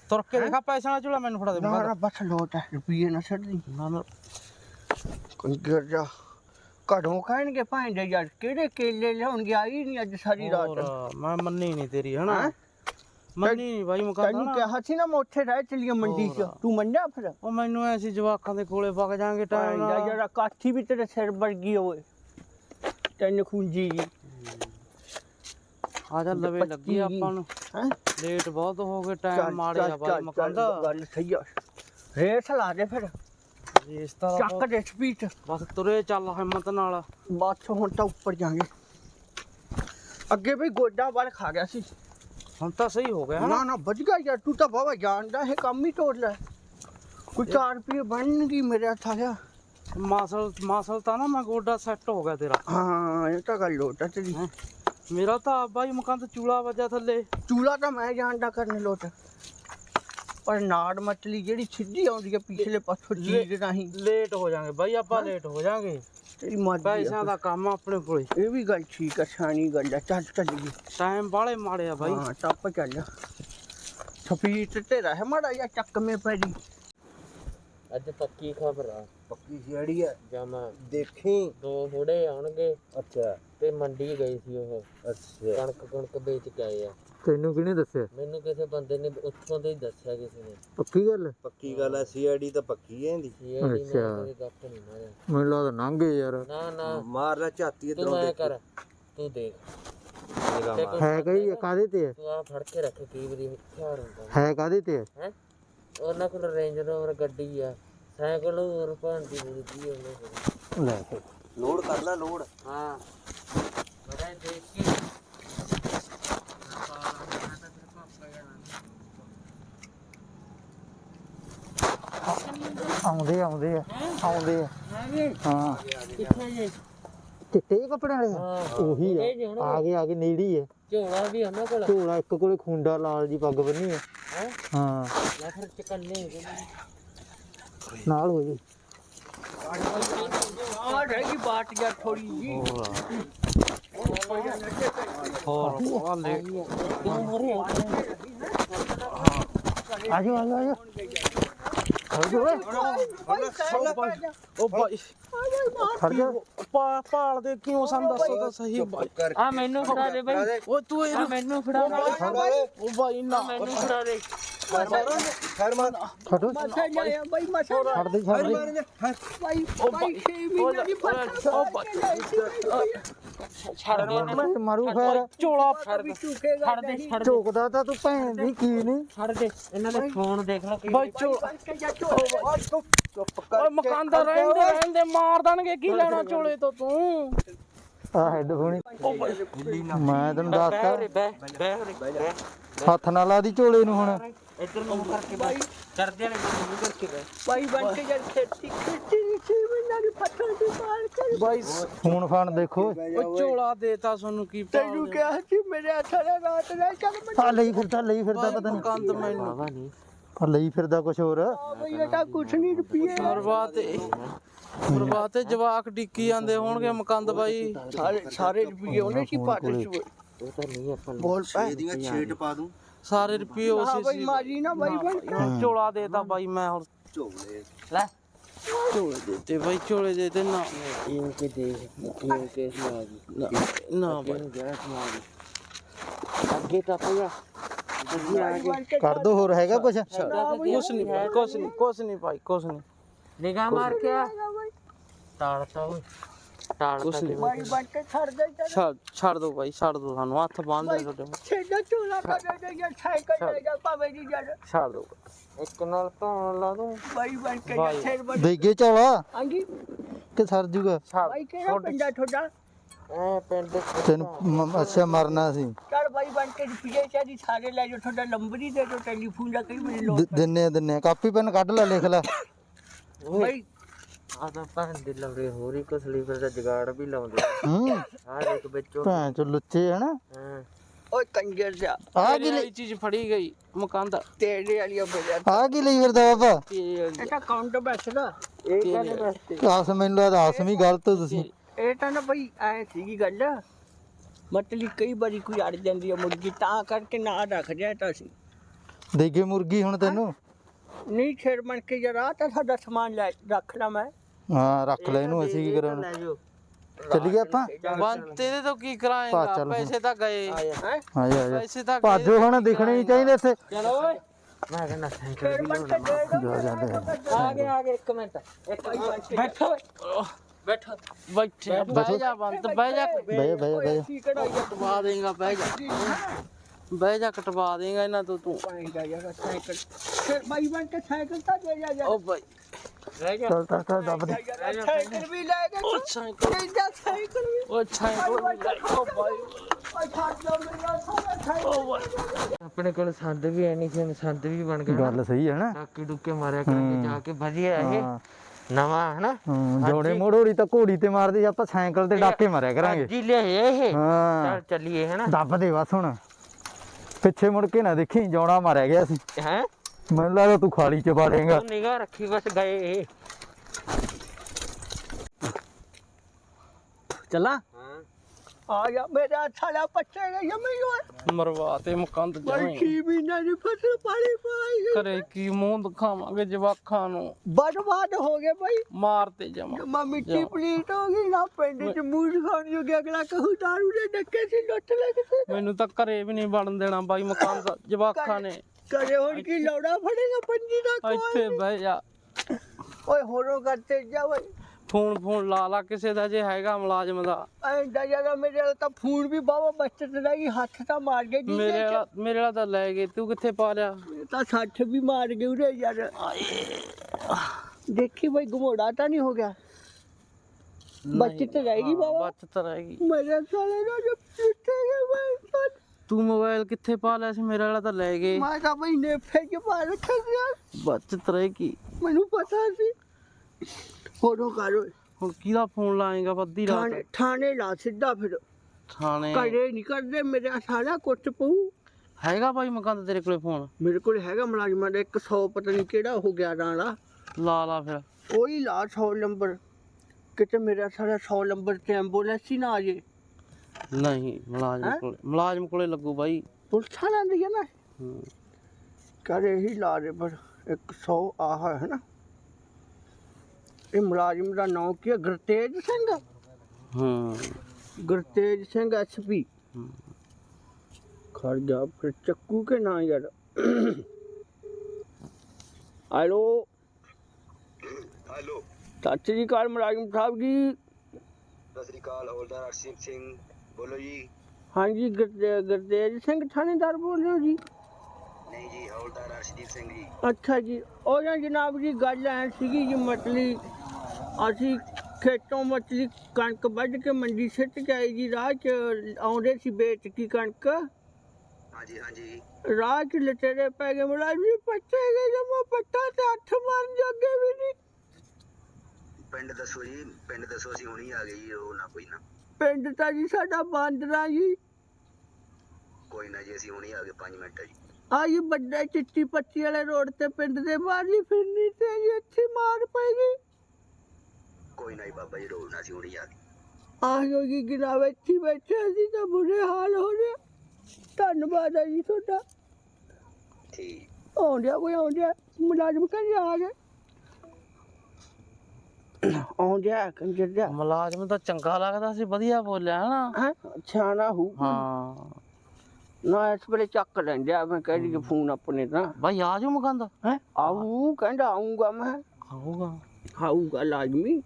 ਤੁਰ ਕੇ ਦੇਖਾ ਪੈਸਾ ਨਾਲ ਚੁਲਾ ਮੈਨੂੰ ਫੜਾ ਦੇ ਨਾ ਮਕਾਨ ਨਾ ਬਸ ਲੋਟ ਹੈ ਰੁਪਈਏ ਨਾ ਛੱਡਦੀ ਦਾ। ਨਾ ਨਾ। ਕੰਜਰ ਜਾ ਘਰੋਂ ਕਹਿਣਗੇ ਭਾਂਡੇ ਯਾਰ ਕਿਹੜੇ ਕੇਲੇ ਲਿਆਉਣਗੇ? ਆਈ ਨਹੀਂ ਅੱਜ ਸਾਰੀ ਹੋਰ, ਰਾਤ ਮੈਂ ਮੰਨੀ ਨਹੀਂ ਤੇਰੀ ਹਨਾ? ਹੈਂ? ਮੰਨੀ ਨਹੀਂ ਬਾਈ ਮਕਾਨ ਤੈਨੂੰ ਕਿਹਾ ਸੀ ਨਾ ਮੈਂ ਉੱਥੇ ਰਹਿ ਚਲੀਏ ਮੰਡੀ 'ਚ। ਹੋਰ। ਤੂੰ ਮੰਨਿਆ ਫਿਰ? ਉਹ ਮੈਨੂੰ ਐਸੀ ਜਵਾਕਾਂ ਦੇ ਕੋਲੇ ਵਗ ਜਾਾਂਗੇ ਟਾਈਮ ਨਾਲ। ਜਿਹੜਾ ਕਾਠੀ ਵੀ ਤੇਰੇ ਸਿਰ ਵਰਗੀ ਹੋਵੇ। ਤੈਨੂੰ ਖੁੰਜੀ। ਜੀ ਆ ਜਾ ਲਵੇ ਲੱਗੀ। ਆਪਾਂ ਨੂੰ। ਹੈ? ਲੇਟ ਬਹੁਤ ਹੋ ਗਏ ਟਾਈਮ ਮਾੜੇ ਆ ਬਾਈ ਮਕਾਨ ਦਾ ਗੱਲ ਸਹੀ ਆ। ਰੇਸ ਲਾ ਦੇ ਫਿਰ। ਇਸ ਤਾਂ ਚੱਕ ਦੇ ਸਪੀਡ ਬਸ ਤੁਰੇ ਚੱਲ ਹਿੰਮਤ ਨਾਲ। ਬਸ ਹੁਣ ਤਾਂ ਉੱਪਰ ਜਾਾਂਗੇ। ਅੱਗੇ ਵੀ ਗੋਡਾ ਵਾਲ ਖਾ ਗਿਆ ਸੀ। ਹੁਣ ਤਾਂ ਸਹੀ ਹੋ ਗਿਆ ਨਾ ਨਾ ਵੱਜ ਗਿਆ ਯਾਰ ਤੂੰ ਤਾਂ ਬਾਬਾ ਜਾਣਦਾ ਹੈ ਕੰਮ ਹੀ ਤੋੜ ਲੈ। ਕੋਈ 4 ਰੁਪਏ ਬਣ ਗਈ ਮੇਰੇ ਹੱਥ ਆ ਗਿਆ ਮਾਸਲ ਮਾਸਲ ਤਾਂ ਨਾ ਮੈਂ ਗੋਡਾ ਸੈੱਟ ਹੋ ਗਿਆ ਤੇਰਾ। ਹਾਂ ਇਹ ਤਾਂ ਗੱਲ ਲੋਟ ਤੇਰੀ। ਮੇਰਾ ਤਾਂ ਆਪ ਬਾਈ ਮਕਾਨ ਤੇ ਚੂਲਾ ਵੱਜਾ ਥੱਲੇ। ਚੂਲਾ ਤਾਂ ਮੈਂ ਜਾਣਦਾ ਕਰਨ ਲੋਟ। ਪਰ ਨਾੜ ਮਛਲੀ ਜਿਹੜੀ ਸਿੱਧੀ ਆਉਂਦੀ ਹੈ ਪਿਛਲੇ ਪਾਸੋਂ ਚੀਜ਼ ਨਹੀਂ ਲੇਟ ਹੋ ਜਾਾਂਗੇ ਬਾਈ ਆਪਾਂ ਲੇਟ ਹੋ ਜਾਾਂਗੇ। ਤੇਰੀ ਮਰਜ਼ੀ ਪੈਸਿਆਂ ਆ ਦਾ ਕੰਮ ਆ ਆਪਣੇ ਕੋਲੇ। ਇਹ ਵੀ ਗੱਲ ਠੀਕ ਆ ਸਿਆਣੀ ਗੱਲ ਆ। ਚੱਲ ਚੱਲੀਏ ਟਾਈਮ ਬਾਲੇ ਮਾੜੇ ਆ ਬਾਈ। ਹਾਂ ਟੱਪ ਚੱਲ। ਸਫੀਟ ਤੇ ਰਹਿ ਮਾੜਾ ਜਾਂ ਚੱਕਵੇਂ ਪੈਰੀ ਅੱਜ ਪੱਕੀ ਖਬਰ ਆ। ਪੱਕੀ ਜਿਹੜੀ ਹੈ ਜਮਾ ਦੇਖੀ। ਦੋ ਬੁੜੇ ਆਉਣਗੇ ਅੱਛਾ। ਤੇ ਮੰਡੀ ਗਏ ਸੀ ਉਹ। ਅੱਛਾ। ਕਣਕ ਕਣਕ ਵੇਚ ਕੇ ਆਏ ਆ। ਤੈਨੂੰ ਕਿਹਨੇ ਦੱਸਿਆ? ਮੈਨੂੰ ਕਿਸੇ ਬੰਦੇ ਨੇ ਉੱਥੋਂ ਦੇ ਹੀ ਦੱਸਿਆ ਕਿਸੇ ਨੇ। ਪੱਕੀ ਗੱਲ? ਪੱਕੀ ਗੱਲ ਹੈ ਸੀਆਈਡੀ ਤਾਂ ਪੱਕੀ ਹੈ ਇਹਦੀ। ਇਹ ਨਹੀਂ ਅੱਛਾ। ਮੈਂ ਗੱਪ ਨਹੀਂ ਮਾਰਿਆ। ਮੈਨੂੰ ਲੱਗਦਾ ਨੰਗੇ ਯਾਰ। ਨਾ ਨਾ। ਮਾਰ ਲੈ ਝਾਤੀ ਤੂੰ ਮੈਂ ਕਰ ਤੂੰ ਦੇਖ। ਤੇ ਕੋਈ ਹੈ ਕਈ ਕਾਦੇ ਤੇ ਹੈ ਤੂੰ ਆ ਫੜ ਕੇ ਰੱਖ ਕਈ ਵਾਰੀ ਹਥਿਆਰ ਹੁੰਦਾ। ਹੈ ਕਾਦੇ ਤੇ ਹੈ ਹੈ? ਉਹਨਾਂ ਕੋਲ ਰੇਂਜ ਰੋਵਰ ਗੱਡੀ ਆ। ਸਾਈਕਲ ਹੋਰ ਭਾਂਡੀ ਦੀ ਕੀ ਉਹਨਾਂ ਕੋਲ। ਲੈ। ਲੋਡ ਕਰ ਲੈ ਲੋਡ। ਹਾਂ। ਬੜਾ ਦੇਖ। ਕੇ ਆਉਂਦੇ ਆਉਂਦੇ ਆ ਆਉਂਦੇ ਆ। ਹਾਂ। ਕਿੱਥੇ ਜੇ ਚਿੱਟੇ ਜਿਹੇ ਕੱਪੜੇ ਵਾਲੇ? ਆ? ਹਾਂ। ਉਹੀ ਇਹ ਜਿਹੇ ਆ ਹੋਣ। ਆ ਗਏ ਆ ਗਏ ਨੇੜੇ ਹੀ ਹੈ ਝੋਲਾ ਵੀ ਉਹਨਾਂ ਕੋਲ। ਝੋਲਾ ਇੱਕ ਕੋਲੇ ਖੁੰਡਾ ਲਾਲ ਜੀ ਪੱਗ ਬੰਨੀ ਹੈ ਹੈ? ਹਾਂ। ਜਾਂ ਫਿਰ ਚਕੰਨੇ ਹੈਗੇ ਨੇ। ਨਾਲ ਹੋ ਜੀ। ਆ ਰਹੇਗੀ ਬਾਟ ਜਾਂ ਥੋੜੀ ਜੀ ਹੋਰ ਆ। ਲੈ। ਕਿਉਂ ਮਰੇ ਆ। ਜਾਓ ਆ ਜਾਓ ਆ ਜਾਓ। ਖੜ ਜਾ ਓਏ ਉਹ ਬਾਈ ਖੜ ਜਾ। ਪਾ ਪਾਲ ਦੇ ਕਿਉਂ ਸਾਨੂੰ ਦੱਸੋ ਤਾਂ ਸਹੀ ਬਾਈ ਆ ਮੈਨੂੰ ਫੜਾ ਦੇ ਬਈ ਓ ਤੂੰ ਇਹ ਮੈਨੂੰ ਫੜਾ ਦੇ। ਉਹ ਬਾਈ ਨਾ। ਮੈਨੂੰ ਫੜਾ ਦੇ। ਖੜੋ ਮਸਾ ਜਾਇਆ ਬਈ ਮਸਾ ਛੱਡ ਦੇ ਛੱਡ ਦੇ। ਬਾਈ ਬਾਈ ਛੇ ਮਹੀਨੇ ਦੀ ਉਹ ਬਾਈ। ਛੱਡ ਦੇ ਨੂੰ। ਮਾਰੂ ਫੇਰ। ਝੋਲਾ ਛੱਡ ਦੇ ਛੱਡ ਦੇ। ਝੋਕਦਾ ਤਾਂ ਤੂੰ ਭੈਣ ਦੀ ਕੀ ਨਹੀਂ? ਛੱਡ ਦੇ। ਇਹਨਾਂ ਦੇ ਫੋਨ ਦੇਖ ਲੈ ਬਾਈ ਝੋਲਾ ਕੇ ਜਾ ਝੋਲੇ ਚੁੱਪ ਓਏ ਮਕਾਨ ਦਾ ਰਹਿਣ ਦੇ ਰਹਿਣ ਦੇ ਮਾਰ ਦੇਣਗੇ ਕੀ ਲੈਣਾ ਝੋਲੇ ਤੋਂ ਤੂੰ? ਆ ਹੈੱਡਫੋਨ ਮੈਂ ਤੈਨੂੰ ਦੱਸਤਾ। ਬਹਿ ਬਹਿ ਬਹਿ ਬਹਿ ਹੱਥ ਨਾਲ ਲਾ ਦੀ ਝੋਲੇ ਨੂੰ ਹੁਣ। ਇੱਧਰ ਨੂੰ ਕਰਕੇ ਬਹਿ। ਕਰਦੇ ਨੂੰ ਮੂੰਹ ਕਰਕੇ ਬਾਈ ਬਣ ਕੇ ਜਾ ਖੇਤੀ ਖੇਤੀ ਦੀ ਛੇ ਮਹੀਨੇ ਦੀ ਫਸਲ ਦੀ ਮਾਰ ਕਰ ਬਾਈ ਫੋਨ ਫਾਨ ਦੇਖੋ। ਉਹ ਝੋਲਾ ਦੇਤਾ ਸਾਨੂੰ ਕੀ ਪਤਾ ਤੈਨੂੰ ਕਿਹਾ ਸੀ ਮੇਰੇ ਹੱਥ ਨਾਲ ਰਾਤ ਰਹਿ ਚੱਲ ਮੈਂ ਆ ਲਈ ਫਿਰਦਾ ਲਈ ਫਿਰਦਾ ਪਤਾ ਨਹੀਂ। ਕੰਦ ਮੈਨੂੰ ਬਾਬਾ ਨਹੀਂ ਆ ਲਈ ਫਿਰਦਾ ਕੁਛ ਹੋਰ। ਬਈ ਇਹਦਾ ਕੁਛ ਨਹੀਂ ਰੁਪਈਏ। ਬਰਬਾਦ ਤੇ ਬਰਬਾਦ ਤੇ ਜਵਾਕ ਡਿੱਕੀ ਜਾਂਦੇ ਹੋਣਗੇ ਮਕੰਦ ਬਾਈ। ਸਾਰੇ ਸਾਰੇ ਰੁਪਈਏ ਉਹਨੇ ਕੀ ਪਾਟੇ ਸੀ ਉਹ ਤਾਂ ਨਹੀਂ ਆਪਾਂ ਬੋਲ ਪੈ ਛੇਟ ਪਾ ਦੂੰ। ਸਾਰੇ ਰੁਪਏ ਉਸੇ ਬਈ ਸੀ। ਮਾਰੀ ਨਾ ਬਾਈ ਬਣ ਕੇ। ਝੋਲਾ ਦੇਤਾ ਬਾਈ ਮੈਂ ਹੁਣ। ਝੋਲੇ। ਲੈ। ਝੋਲੇ ਦੇਤੇ ਬਾਈ ਝੋਲੇ ਦੇ ਤੇ ਨਾ। ਟੀਮ ਕੇ ਦੇਖ ਟੀਮ ਕੇ ਨਾ- ਨਾ ਬਾਈ। ਅੱਗੇ ਟੱਪ ਜਾ ਅੱਗੇ ਆ ਗਈ ਬਣ ਕੇ ਕਰ ਦੋ ਹੋਰ ਹੈਗਾ ਕੁਛ? ਕੁਛ ਨਹੀਂ ਕੁਛ ਨਹੀਂ। ਕੁਛ ਨਹੀਂ ਭਾਈ ਕੁਛ ਨਹੀਂ। ਨਿਗਾਹ ਮਾਰ ਕੇ ਆ। ਤਾੜਤਾ ਓਏ। ਤਾੜਤਾ ਕੁਛ ਨਹੀਂ। ਬਾਈ ਬਣ ਕੇ ਛੱਡ ਦੇ ਚੱਲ ਛੱਡ ਛੱਡ ਦੋ ਬਾਈ ਛੱਡ ਦੋ ਸਾਨੂੰ। ਹੱਥ ਬੰਨ ਦੇ ਤੁਹਾਡੇ ਛੇੜਾ ਚੋਲਾ ਕਰ ਦੇ ਜਾਂ ਸਾਈਕਲ ਲੈ ਜਾ ਪਾਵੇ ਜੀ ਜੜ। ਛੱਡ ਦੋ ਇੱਕ ਨਾਲ ਧੌਣ ਲਾ ਦੂੰ। ਬਾਈ ਬਣ ਕੇ। ਜਾ ਛੇੜ ਬਣ ਦੇਗੇ ਝੋਲਾ ਹਾਂਜੀ। ਕਿ ਸਰ ਜੂਗਾ? ਬਾਈ ਕਿਹੜਾ ਪਿੰਡਾ ਤੁਹਾਡਾ? ਐ ਪਿੰਡ ਦੇ ਤੈਨੂੰ ਮ- ਅੱਛਾ ਮਰਨਾ ਸੀ। ਚੱਲ ਬਾਈ ਬਣ ਕੇ ਰੁਪਈਏ ਚਾਦੀ ਸਾਰੇ ਲੈ ਜਾਓ ਤੁਹਾਡਾ ਨੰਬਰ ਹੀ ਦੇ ਦਿਓ ਟੈਲੀਫੋਨ ਦਾ ਕਈ ਵਾਰੀ ਲੋੜ ਦ- ਦਿੰਨੇ ਆ, ਦਿੰਨੇ ਆ। ਕਾਪੀ ਪੈਨ ਕੱਢ ਲੈ ਲਿਖ ਲੈ। ਬਾਈ। ਆ ਤਾਂ ਭੈਣ ਦੇ ਲਵਰੇ ਹੋਰ ਹੀ ਕਸਲੀ ਫਿਰ ਦਾ ਜਗਾੜ ਵੀ ਲਾਉਂਦੇ। ਹੂੰ। ਆ ਦੇਖ ਵਿੱਚੋਂ ਭੈਣ ਚ ਲੁੱਚੇ ਹਨਾ ਹਾਂ। ਓਏ ਕੰਜਰ ਜਾ ਆ ਕੀ ਲਈ ਚੀਜ਼ ਫੜੀ ਗਈ ਮਕੰਦ ਤੇਰੇ ਵਾਲੀਆਂ ਬੇੜਾ ਆ ਕੀ ਲਈ ਫਿਰਦਾ ਬਾਬਾ? ਇਹ ਤਾਂ ਕਾਊਂਟ ਬੈਠਦਾ ਇਹ ਕਾਹਦੇ ਵਾਸਤੇ? ਆਸ ਮੈਨੂੰ ਲੱਗਦਾ ਆਸ ਵੀ ਗਲਤ ਹੋ ਤੁਸੀਂ ਇਹ ਤਾਂ ਨਾ ਬਈ ਐ ਸੀਗੀ ਗੱਲ। ਮਤਲਬ ਕਈ ਵਾਰੀ ਕੋਈ ਅੜ ਜਾਂਦੀ ਹੈ ਮੁਰਗੀ ਤਾਂ ਕਰਕੇ ਨਾ ਰੱਖ ਦਿਆ ਤਾਂ ਸੀ ਦੇਗੇ ਮੁਰਗੀ ਹੁਣ ਤੈਨੂੰ? ਨਹੀਂ ਛੇੜ ਬਣ ਕੇ ਜਰਾ ਤਾਂ ਸਾਡਾ ਸਮਾਨ ਲੈ ਰੱਖ ਲਾ ਮੈਂ। ਹਾਂ ਰੱਖ ਲੈ ਇਹਨੂੰ ਅਸੀਂ ਕੀ ਕਰਾਉਣਾ? ਲੈ ਜਾਓ। ਚੱਲੀਏ ਆਪਾਂ? ਬੰਤੇ ਦੇ ਤੋਂ ਕੀ ਕਰਾਏਗਾ। ਪੈਸੇ ਤਾਂ ਗਏ। ਹੈ? ਜਾ ਪੈਸੇ ਤਾਂ ਗਏ ਭਾਜੋ ਹੁਣ ਦਿਖਣੇ ਨਹੀਂ ਚਾਹੀਦੇ ਇੱਥੇ। ਚਲੋ ਓਏ। ਮੈਂ ਕਹਿੰਦਾ ਸਾਈਕਲ ਦੇ ਦੋ। ਜਾ ਜਾਂਦੇ ਆ। ਆ ਗਿਆ ਆ ਗਿਆ ਇੱਕ ਮਿੰਟ। ਇੱਕ ਬੈਠੋ। ਬੈਠੋ। ਬੈਠੇ। ਬਹਿ ਜਾ ਬੰਤ ਬਹਿ ਜਾ। ਬਹਿ ਜਾ ਬਹਿ ਜਾ ਬਹਿ ਜਾ। ਕੀ ਕਢਾਈ ਕਟਵਾ ਦੇਗਾ ਬਹਿ ਜਾ। ਬਹਿ ਜਾ ਕਟਵਾ ਦੇਗਾ ਇਹਨਾਂ ਤੋਂ ਤੂੰ। ਪਾਏਗਾ ਯਾਰ ਸਾਈਕਲ। ਫਿਰ ਬਾਈ ਬਣ ਕੇ ਸਾਈਕਲ ਤਾਂ ਦੇ ਜਾ ਓ ਬਾਈ। ਚੱਲ ਚੱਲ ਚੱਲ ਦੱਬ ਦੇ। ਯਾਰ ਸਾਈਕਲ ਵੀ ਲੈ ਗਏ ਓ ਸਾਈਕਲ। ਤੇਜਾ ਸਾਈਕਲ ਵੀ। ਓ ਸਾਈਕਲ ਓ ਬਾਈ ਓਏ ਛੱਡ ਦੋ ਮੇਰਾ ਸਾਰਾ ਸਾਈਕਲ ਓ ਬਾਈ। ਆਪਣੇ ਕੋਲ ਸੰਦ ਵੀ ਐ ਨਹੀਂ ਸੀ ਸੰਦ ਵੀ ਬਣ ਗਿਆ ਗੱਲ ਸਹੀ ਹੈ ਨਾ। ਟਾਕੇ ਡੁੱਕੇ ਮਾਰਿਆ ਕਰਾਂਗੇ ਜਾ ਕੇ ਵਧੀਆ ਇਹ। ਹਾਂ। ਨਵਾਂ ਹਨਾ? ਹੂੰ, ਜੋੜੇ ਮੋੜੋੜੀ ਤਾਂ ਘੋੜੀ ਤੇ ਮਾਰਦੇ ਆਪਾਂ ਸਾਈਕਲ ਤੇ ਡਾਕੇ ਮਾਰਿਆ ਕਰਾਂਗੇ। ਹੀ ਲਿਆਏ ਇਹ। ਹਾਂ। ਚੱਲ ਚੱਲੀਏ ਹਨਾ? ਦੱਬ ਦੇ ਬਸ ਹੁਣ। ਪਿੱਛੇ ਮੁੜ ਕੇ ਨਾ ਦੇਖੀ ਜੋੜਾ ਮਾਰਿਆ ਗਿਆ ਸੀ। ਹੈ? ਮੈਨੂੰ ਲੱਗਦਾ ਤੂੰ ਖਾਲੀ ਚ ਪਾੜੇਗਾ ਤੂੰ ਨਿਗਾਹ ਰੱਖੀ ਬਸ ਗਏ ਇਹ। ਚੱਲਾਂ? ਹਾਂ। ਆ ਜਾ ਮੇਰਾ ਸਾਲਾ ਪੱਟੇ ਗਏ ਮੈਨੂੰ ਮਰਵਾ ਤੇ ਮੁਕੰਦ ਬਈ ਜਾਵੇਂ ਕੀ ਵੀ ਨਾ ਨੀ ਫਸਲ ਪਾਣੀ ਪਾਈ ਕਰੇ ਕੀ ਮੂੰਹ ਦਿਖਾਵਾਂਗੇ ਜਵਾਖਾਂ ਨੂੰ? ਬਰਬਾਦ ਹੋ ਗਏ ਬਈ ਮਾਰ ਤੇ ਜਮਾ ਜਮਾ ਮਿੱਟੀ ਪਲੀਟ ਹੋ ਗਈ ਨਾ ਪਿੰਡ ਚ ਮੂਡ ਖਾਣ ਜੋ ਗਿਆ ਅਗਲਾ ਕਹੂ ਦਾਰੂ ਦੇ ਡੱਕੇ ਸੀ ਲੁੱਟ ਲੈ ਕਿਤੇ ਮੈਨੂੰ ਤਾਂ ਘਰੇ ਵੀ ਨਹੀਂ ਵੜਨ ਦੇਣਾ ਬਾਈ ਮੁਕੰਦ ਜਵਾਖਾਂ ਨੇ। ਕਰੇ ਹੁਣ ਕੀ ਲੌੜਾ ਫੜੇਗਾ ਪੰਜੀ ਦਾ ਕੋਈ ਇੱਥੇ ਬਹਿ ਜਾ। ਓਏ ਹੋਰੋ ਕਰਤੇ ਜਾ ਓਏ। ਫੋਨ ਫੋਨ ਲਾ ਲਾ ਕਿਸੇ ਦਾ ਜੇ ਹੈਗਾ ਮੁਲਾਜ਼ਮ ਦਾ। ਐਂ ਦਾ ਯਾਰ ਮੇਰੇ ਵਾਲਾ ਤਾਂ ਫੋਨ ਵੀ ਬਾਬਾ ਬਚਤ ਰਹਿ ਗਈ ਹੱਥ ਤਾਂ ਮਾਰ ਗਏ ਜੀ ਮੇਰੇ ਵਾਲਾ ਮੇਰੇ ਵਾਲਾ ਤਾਂ ਲੈ ਗਏ ਤੂੰ ਕਿੱਥੇ ਪਾ ਲਿਆ? ਤਾਂ ਸੱਠ ਵੀ ਮਾਰ ਗਏ ਉਰੇ ਯਾਰ। ਦੇਖੀ ਬਈ ਘਮੋੜਾ ਤਾਂ ਨਹੀਂ ਹੋ ਗਿਆ। ਬਚਤ ਰਹੇਗੀ ਬਾਬਾ ਬਚਤ ਰਹੇਗੀ ਮੇਰੇ ਸਾਲੇ ਦਾ ਜੋ ਪਿੱਟੇ ਗਏ ਮੈਂ ਤੂੰ ਮੋਬਾਈਲ ਕਿੱਥੇ ਪਾ ਲਿਆ ਸੀ? ਮੇਰੇ ਵਾਲਾ ਤਾਂ ਲੈ ਗਏ। ਮੈਂ ਤਾਂ ਬਈ ਨੇ ਫੇਕ ਪਾ ਰੱਖਿਆ ਬਚਤ ਰਹੇਗੀ ਮੈਨੂੰ ਪਤਾ ਸੀ। ਹੋਰੋ ਕਰੋ ਹੁਣ ਕਿਹਦਾ ਫੋਨ ਲਾਏਗਾ ਬੱਦੀ ਰਾਤ? ਥਾਣੇ ਥਾਣੇ ਲਾ ਸਿੱਧਾ ਫਿਰ। ਥਾਣੇ। ਘਰੇ ਨਹੀਂ ਕਰਦੇ ਮੇਰੇ ਸਾਰਾ ਕੁੱਟ ਪਊ। ਹੈਗਾ ਬਾਈ ਮੁਕੰਦ ਤੇਰੇ ਕੋਲੇ ਫੋਨ? ਮੇਰੇ ਕੋਲ ਹੈਗਾ ਮੁਲਾਜ਼ਮਾਂ ਦਾ 100 ਪਤਾ ਨਹੀਂ ਕਿਹੜਾ ਹੋ ਗਿਆ ਵਾਲਾ ਲਾ ਲਾ ਫਿਰ। ਉਹੀ ਲਾ 100 ਨੰਬਰ। ਕਿਤੇ ਮੇਰਾ ਸਾਰਾ 100 ਨੰਬਰ ਤੇ ਐਂਬੂਲੈਂਸ ਹੀ ਨਾ ਆ ਜੇ। ਨਹੀਂ ਮੁਲਾਜ਼ਮ ਹੈਂ? ਕੋਲੇ ਮੁਲਾਜ਼ਮ ਕੋਲੇ ਲੱਗੂ ਬਾਈ। ਪੁਲਿਸ ਦੀ ਹੈ ਨਾ। ਹੂੰ। ਕਰੇ ਹੀ ਲਾ ਦੇ ਪਰ। 100 ਆਹ ਹੈ ਨਾ। ਇਹ ਮੁਲਾਜ਼ਮ ਦਾ ਨਾਮ ਕੀ ਹੈ ਗੁਰਤੇਜ ਸਿੰਘ ਹੂੰ ਗੁਰਤੇਜ ਸਿੰਘ ਐਸਪੀ ਹੂੰ। ਖੜ ਜਾ ਫਿਰ ਚੱਕੂ ਕੇ ਨਾ ਯਾਰ ਹੈਲੋ ਹੈਲੋ ਸਤਿ ਸ੍ਰੀ ਅਕਾਲ ਮੁਲਾਜ਼ਮ ਸਾਹਿਬ ਜੀ ਸਤਿ ਸ੍ਰੀ ਅਕਾਲ ਹੌਲਦਾਰ ਅਰਸ਼ਦੀਪ ਸਿੰਘ ਬੋਲੋ ਜੀ ਹਾਂਜੀ ਗੁਰਤੇ- ਗੁਰਤੇਜ ਸਿੰਘ ਥਾਣੇਦਾਰ ਬੋਲ ਰਹੇ ਹੋ ਜੀ ਨਹੀਂ ਜੀ ਹੌਲਦਾਰ ਅਰਸ਼ਦੀਪ ਸਿੰਘ ਜੀ ਅੱਛਾ ਜੀ ਉਹ ਨਾ ਜਨਾਬ ਜੀ ਗੱਲ ਐ ਸੀਗੀ ਜੀ ਮਤਲੀ ਅਸੀਂ ਖੇਤੋਂ ਮਤਲੀ ਕਣਕ ਵੱਢ ਕੇ ਮੰਡੀ ਸਿੱਟ ਕੇ ਆਏ ਜੀ ਰਾਹ 'ਚ ਆਉਂਦੇ ਸੀ ਵੇਚ ਕੀ ਕਣਕ। ਹਾਂਜੀ ਹਾਂਜੀ। ਰਾਹ 'ਚ ਲਟੇਰੇ ਪੈ ਗਏ ਮੁਲਾਜ਼ਮ ਜੀ ਪੱਟੇ ਗਏ ਜਮਾ ਪੱਟਾ ਤੇ ਅੱਠ ਮਾਰਨ ਜੋਗੇ ਵੀ ਨਹੀਂ। ਪਿੰਡ ਦੱਸੋ ਜੀ ਪਿੰਡ ਦੱਸੋ ਅਸੀਂ ਹੁਣੀ ਆ ਗਏ ਜੀ ਉਹ ਨਾ ਕੋਈ ਨਾ। ਪਿੰਡ ਤਾਂ ਜੀ ਸਾਡਾ ਬਾਂਦਰਾ ਜੀ। ਕੋਈ ਨਾ ਜੀ ਅਸੀਂ ਹੁਣੀ ਆ ਗਏ 5 ਮਿੰਟ ਜੀ ਆ ਜੀ। ਵੱਡੇ ਚਿੱਟੀ ਪੱਤੀ ਵਾਲੇ ਰੋਡ ਤੇ ਪਿੰਡ ਦੇ ਬਾਹਰ ਜੀ ਫਿਰਨੀ ਤੇ ਜੀ ਇੱਥੇ ਮਾਰ ਪੈ ਗਈ। ਕੋਈ ਨਾ ਜੀ ਬਾਬਾ ਜੀ ਰੋਣਾ ਅਸੀਂ ਹੁਣੀ ਆ ਗਏ ਆਹੋ ਜੀ ਗਿਨਾਵੇ ਇੱਥੇ ਬੈਠੇ ਸੀ ਤਾਂ ਬੁਰੇ ਹਾਲ ਹੋ ਰਿਹਾ ਧੰਨਵਾਦ ਹੈ ਜੀ ਤੁਹਾਡਾ ਠੀਕ ਆਉਂਦਿਆ ਕੋਈ ਆਉਂਦਿਆ ਮੁਲਾਜ਼ਮ ਕਹਿੰਦੇ ਆ ਗਏ ਆਉਂਦਿਆ ਕੰਜਰ ਦਾ ਮੁਲਾਜ਼ਮ ਤਾਂ ਚੰਗਾ ਲੱਗਦਾ ਸੀ ਵਧੀਆ ਬੋਲਿਆ ਹਨਾ ਹੈ ਅੱਛਾ ਨਾ ਹੂ ਹਾਂ ਨਾ ਇਸ ਵੇਲੇ ਚੱਕ ਲੈਂਦੇ ਆ ਮੈਂ ਕਹਿ ਰਹੀ ਫੋਨ ਆਪਣੇ ਤਾਂ ਬਾਈ ਆ ਜਾਓ ਮੁਕੰਦ ਹੈ ਆਊ ਕਹਿੰਦਾ ਆਉਂਗਾ ਮੈਂ ਆਊਗਾ ਆਊਗਾ ਲਾਜ਼ਮੀ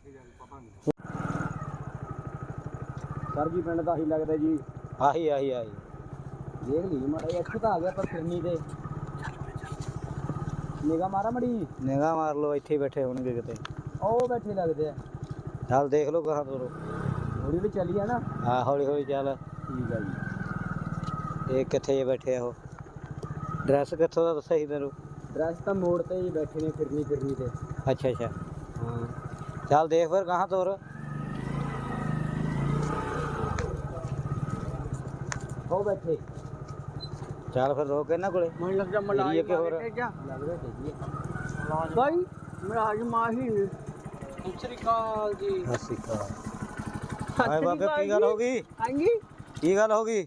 ਸਰ ਜੀ ਪਿੰਡ ਦਾ ਹੀ ਲੱਗਦਾ ਜੀ। ਆਹੀ ਆਹੀ ਆਹੀ। ਦੇਖ ਲਈ ਮਾੜਾ ਜਿਹਾ ਇੱਥੇ ਤਾਂ ਆ ਗਿਆ ਪਰ ਫਿਰਨੀ ਤੇ। ਨਿਗਾ ਮਾਰਾ ਮੜੀ ਨਿਗਾਹ ਮਾਰ ਲਓ ਇੱਥੇ ਹੀ ਬੈਠੇ ਹੋਣਗੇ ਕਿਤੇ। ਉਹ ਬੈਠੇ ਲੱਗਦੇ ਆ। ਚੱਲ ਦੇਖ ਲਓ ਕਹਾਂ ਤੋਰੋ ਥੋੜੀ ਵੀ ਚੱਲੀ ਆ ਨਾ। ਹਾਂ ਹੌਲੀ ਹੌਲੀ ਚੱਲ। ਠੀਕ ਆ ਜੀ। ਇਹ ਕਿੱਥੇ ਬੈਠੇ ਆ ਉਹ? ਡਰੈਸ ਕਿੱਥੋਂ ਦਾ ਦੱਸਿਆ ਸੀ ਤੈਨੂੰ? ਡਰੈਸ ਤਾਂ ਮੋੜ ਤੇ ਹੀ ਬੈਠੇ ਨੇ ਫਿਰਨੀ ਫਿਰਨੀ ਤੇ। ਅੱਛਾ ਅੱਛਾ। ਹਾਂ। ਚੱਲ ਦੇਖ ਫਿਰ ਕਹਾਂ ਤੋਰ ਉਹ ਬੈਠੇ। ਚੱਲ ਫਿਰ ਰੋਕ ਇਹਨਾਂ ਕੋਲੇ। ਮੈਨੂੰ ਲੱਗਦਾ ਮੁਲਾਜ਼ਮ ਕੇ ਹੋਰ? ਗਏ ਤੇ ਜਾ ਲੱਗਦਾ ਤੇ ਜੀ। ਬਾਈ ਮੁਲਾਜ਼ਮ ਆਹੀ ਨੇ ਸਤਿ ਸ੍ਰੀ ਅਕਾਲ ਜੀ। ਸਤਿ ਸ਼੍ਰੀ ਅਕਾਲ। ਸਤਿ ਹਾਏ ਬਾਬੇ ਕੀ ਗੱਲ। ਹੋ ਗਈ? ਹਾਂਜੀ। ਕੀ ਗੱਲ ਹੋ ਗਈ?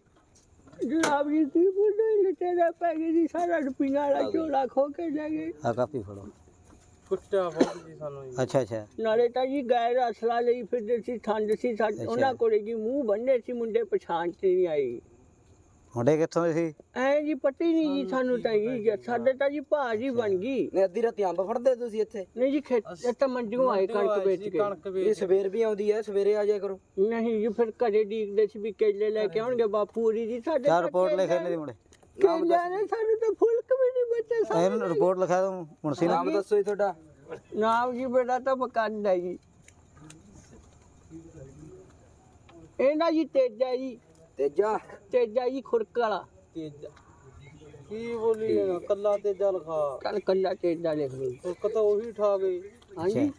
ਜਨਾਬ ਜੀ ਕੀ ਬੋਲੇ ਲਟੇਰਾ ਪੈ ਗਈ ਜੀ ਸਾਰਾ ਰੁਪਈਆ ਵਾਲਾ ਝੋਲਾ ਖੋ ਕੇ ਲੈ ਗਏ। ਆ ਕਾਪੀ ਫੜੋ। ਕੁੱਟਿਆ ਬਹੁਤ ਜੀ ਸਾਨੂੰ ਜੀ। ਅੱਛਾ ਅੱਛਾ। ਨਾਲੇ ਤਾਂ ਜੀ ਗੈਰ ਅਸਲਾ ਲਈ ਫਿਰਦੇ ਸੀ ਠੰਡ ਸੀ ਸਾਡੇ ਉਹਨਾਂ ਕੋਲੇ ਜੀ ਮੂੰਹ ਬੰਨੇ ਸੀ ਮੁੰਡੇ ਪਛਾਣ ਤੇ ਨਹੀਂ ਆਏ। ਮੁੰਡੇ ਕਿੱਥੋਂ ਦੇ ਸੀ? ਐ ਜੀ ਹੀ ਨਹੀਂ ਜੀ ਸਾਨੂੰ ਤਾਂ ਜੀ ਸਾਡੇ ਤਾਂ ਜੀ ਭਾਜੀ ਬਣ ਗਈ। ਨੇ ਅੱਧੀ ਰਾਤੀ ਅੰਬ ਫੜਦੇ ਤੁਸੀਂ ਇੱਥੇ? ਨਹੀਂ ਜੀ ਖੇਤ ਇਹ ਤਾਂ ਮੰਡੀੋਂ ਆਏ ਕਣਕ ਵੇਚ ਕੇ। ਇਹ ਸਵੇਰ ਵੀ ਆਉਂਦੀ ਹੈ ਸਵੇਰੇ ਆ ਜਾਇਆ ਕਰੋ। ਨਹੀਂ ਜੀ ਫਿਰ ਘਰੇ ਡੀਕਦੇ ਸੀ ਵੀ ਕੇਲੇ ਲੈ ਕੇ ਆਉਣਗੇ ਬਾਪੂ ਹੋਰੀ ਜੀ ਸਾਡੇ ਚਾਰ ਤਾਂ ਰਿਪੋਰਟ ਲਿਖ ਦੀ ਮੁੰਡੇ। ਕੇਲਿਆਂ ਨੇ ਸਾਨੂੰ ਤਾਂ ਫੁਲਕ ਵੀ ਨਹੀਂ ਬੱਚੇ ਸਾਡੇ ਇਹਨੂੰ ਰਿਪੋਰਟ ਲਿਖਾ ਦੂੰ ਮੁਨਸੀ ਨੇ। ਨਾਮ ਦੱਸੋ ਜੀ ਤੁਹਾਡਾ। ਨਾਮ ਜੀ ਬੇਟਾ ਤਾਂ ਬਕੰਦ ਹੈ ਜੀ। ਇਹਨਾਂ ਜੀ ਤੇਜਾ ਜੀ। ਤੇਜਾ। ਤੇਜਾ ਜੀ ਖੁਰਕ ਵਾਲਾ। ਤੇਜ। ਕੀ ਬੋਲੀ ਜਾਣਾ? ਕੱਲਾ ਤੇ ਜਲ ਖਾ ਕੱਲ ਕੱਲਾ ਤੇਜਾ ਲਿਖ ਲਓ। ਉਹ ਤਾਂ ਉਹੀ ਠਾ ਗਈ ਹਾਂਜੀ।